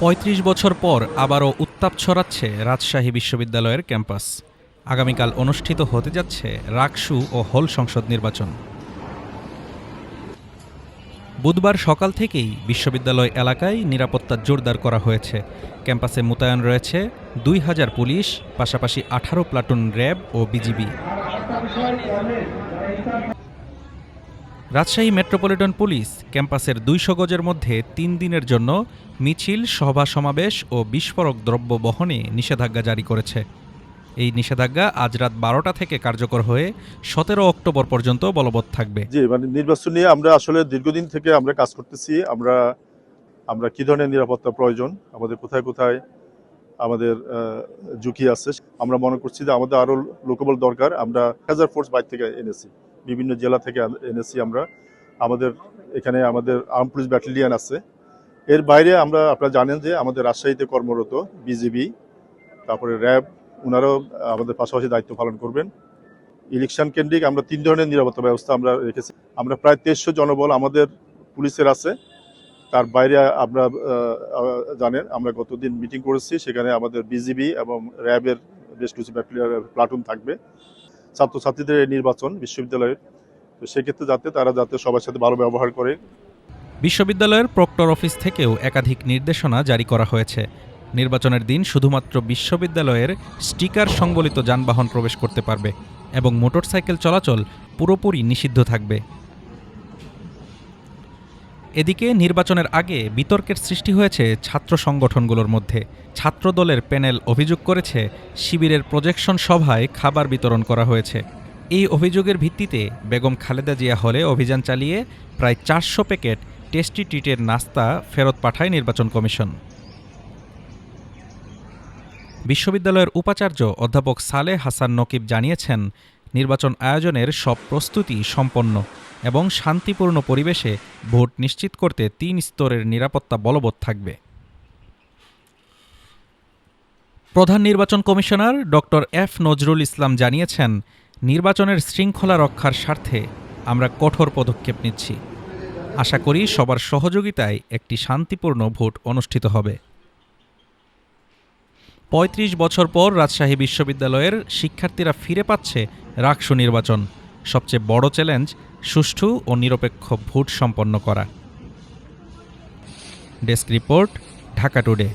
পঁয়ত্রিশ বছর পর আবারও উত্তাপ ছড়াচ্ছে রাজশাহী বিশ্ববিদ্যালয়ের ক্যাম্পাস। আগামীকাল অনুষ্ঠিত হতে যাচ্ছে রাকসু ও হোল সংসদ নির্বাচন। বুধবার সকাল থেকেই বিশ্ববিদ্যালয় এলাকায় নিরাপত্তা জোরদার করা হয়েছে। ক্যাম্পাসে মোতায়েন রয়েছে দুই হাজার পুলিশ, পাশাপাশি আঠারো প্লাটুন র্যাব ও বিজিবি। রাজশাহী মেট্রোপলিটন পুলিশ ক্যাম্পাসের দুইশো গজের মধ্যে তিন দিনের জন্য মিছিল, সভা সমাবেশ ও বিস্ফোরক দ্রব্য বহনে নিষেধাজ্ঞা জারি করেছে। এই নিষেধাজ্ঞা আজ রাত বারোটা থেকে কার্যকর হয়ে সতেরো অক্টোবর পর্যন্ত বলবৎ থাকবে। জি মানে নির্বাচন নিয়ে আমরা আসলে দীর্ঘদিন থেকে আমরা কাজ করতেছি। আমরা আমরা কি ধরনের নিরাপত্তা প্রয়োজন? আমাদের কোথায় কোথায় আমাদের ঝুঁকি আছে? আমরা মনে করছি যে আমাদের আরও লোকবল দরকার। আমরা হাজার ফোর্স বাইর থেকে এনেছি। বিভিন্ন জেলা থেকে এনেছি আমরা। আমাদের এখানে আমাদের আর্ম পুলিশ ব্যাটালিয়ান আছে। এর বাইরে আমরা, আপনারা জানেন যে আমাদের রাজশাহীতে কর্মরত বিজিবি, তারপরে র্যাব ওনারাও আমাদের পাশাপাশি দায়িত্ব পালন করবেন। ইলেকশন কেন্দ্রিক আমরা তিন ধরনের নিরাপত্তা ব্যবস্থা আমরা রেখেছি। আমরা প্রায় তেইশশো জনবল আমাদের পুলিশের আছে। তার বাইরে আমরা জানেন, আমরা গতদিন মিটিং করেছি। সেখানে আমাদের বিজিবি এবং র্যাবের বেশ কিছু প্লাটুন থাকবে। ছাত্রছাত্রীদের নির্বাচন বিশ্ববিদ্যালয়ের। তো সেক্ষেত্রে যাতে তারা যাতে সবার সাথে ভালো ব্যবহার করে। বিশ্ববিদ্যালয়ের প্রক্টর অফিস থেকেও একাধিক নির্দেশনা জারি করা হয়েছে। নির্বাচনের দিন শুধুমাত্র বিশ্ববিদ্যালয়ের স্টিকার সংবলিত যানবাহন প্রবেশ করতে পারবে এবং মোটরসাইকেল চলাচল পুরোপুরি নিষিদ্ধ থাকবে। এদিকে নির্বাচনের আগে বিতর্কের সৃষ্টি হয়েছে ছাত্র সংগঠনগুলোর মধ্যে। ছাত্রদলের প্যানেল অভিযোগ করেছে শিবিরের প্রজেকশন সভায় খাবার বিতরণ করা হয়েছে। এই অভিযোগের ভিত্তিতে বেগম খালেদা জিয়া হলে অভিযান চালিয়ে প্রায় চারশো প্যাকেট টেস্টি টিটের নাস্তা ফেরত পাঠায় নির্বাচন কমিশন। বিশ্ববিদ্যালয়ের উপাচার্য অধ্যাপক সালেহ হাসান নকিব জানিয়েছেন, নির্বাচন আয়োজনের সব প্রস্তুতি সম্পন্ন। এবং শান্তিপূর্ণ পরিবেশে ভোট নিশ্চিত করতে তিন স্তরের নিরাপত্তা বলবৎ থাকবে। প্রধান নির্বাচন commissioner doctor F Nazrul Islam জানিয়েছেন, নির্বাচনের শৃঙ্খলা রক্ষার স্বার্থে আমরা কঠোর পদক্ষেপ নিচ্ছি। আশা করি সবার সহযোগিতায় একটি শান্তিপূর্ণ ভোট অনুষ্ঠিত হবে। পঁয়ত্রিশ বছর পর রাজশাহী বিশ্ববিদ্যালয়ের শিক্ষার্থীরা ফিরে পাচ্ছে রাকসু নির্বাচন। সবচেয়ে বড় চ্যালেঞ্জ সুষ্ঠু ও নিরপেক্ষ ভোট সম্পন্ন করা। Desk report Dhaka today.